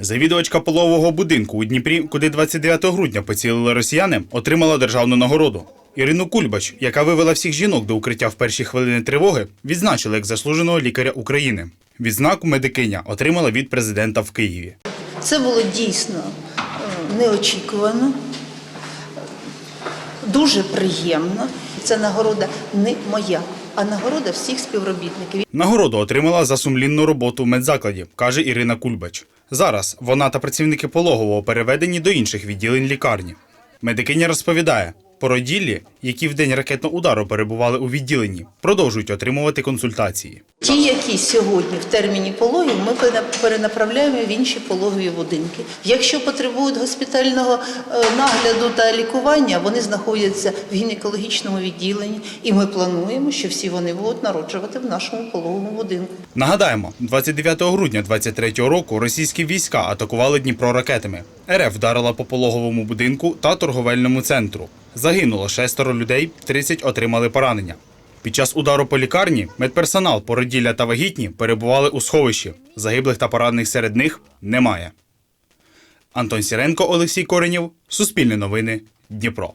Завідувачка пологового будинку у Дніпрі, куди 29 грудня поцілили росіяни, отримала державну нагороду. Ірину Кульбач, яка вивела всіх жінок до укриття в перші хвилини тривоги, відзначили як заслуженого лікаря України. Відзнаку медикиня отримала від президента в Києві. Це було дійсно е, неочікувано, дуже приємно. Це нагорода не моя, а нагорода всіх співробітників. Нагороду отримала за сумлінну роботу в медзакладі, каже Ірина Кульбач. Зараз вона та працівники пологового переведені до інших відділень лікарні. Медикиня розповідає, породіллі, які в день ракетного удару перебували у відділенні, продовжують отримувати консультації. Ті, які сьогодні в терміні пологів, ми перенаправляємо в інші пологові будинки. Якщо потребують госпітального е, нагляду та лікування, вони знаходяться в гінекологічному відділенні, і ми плануємо, що всі вони будуть народжувати в нашому пологовому будинку. Нагадаємо, 29 грудня 23 року російські війська атакували Дніпро ракетами. РФ вдарила по пологовому будинку та торговельному центру. Загинуло шестеро людей, 30 отримали поранення. Під час удару по лікарні медперсонал, породілля та вагітні перебували у сховищі. Загиблих та поранених серед них немає. Антон Сіренко, Олексій Коренів, Суспільне новини, Дніпро.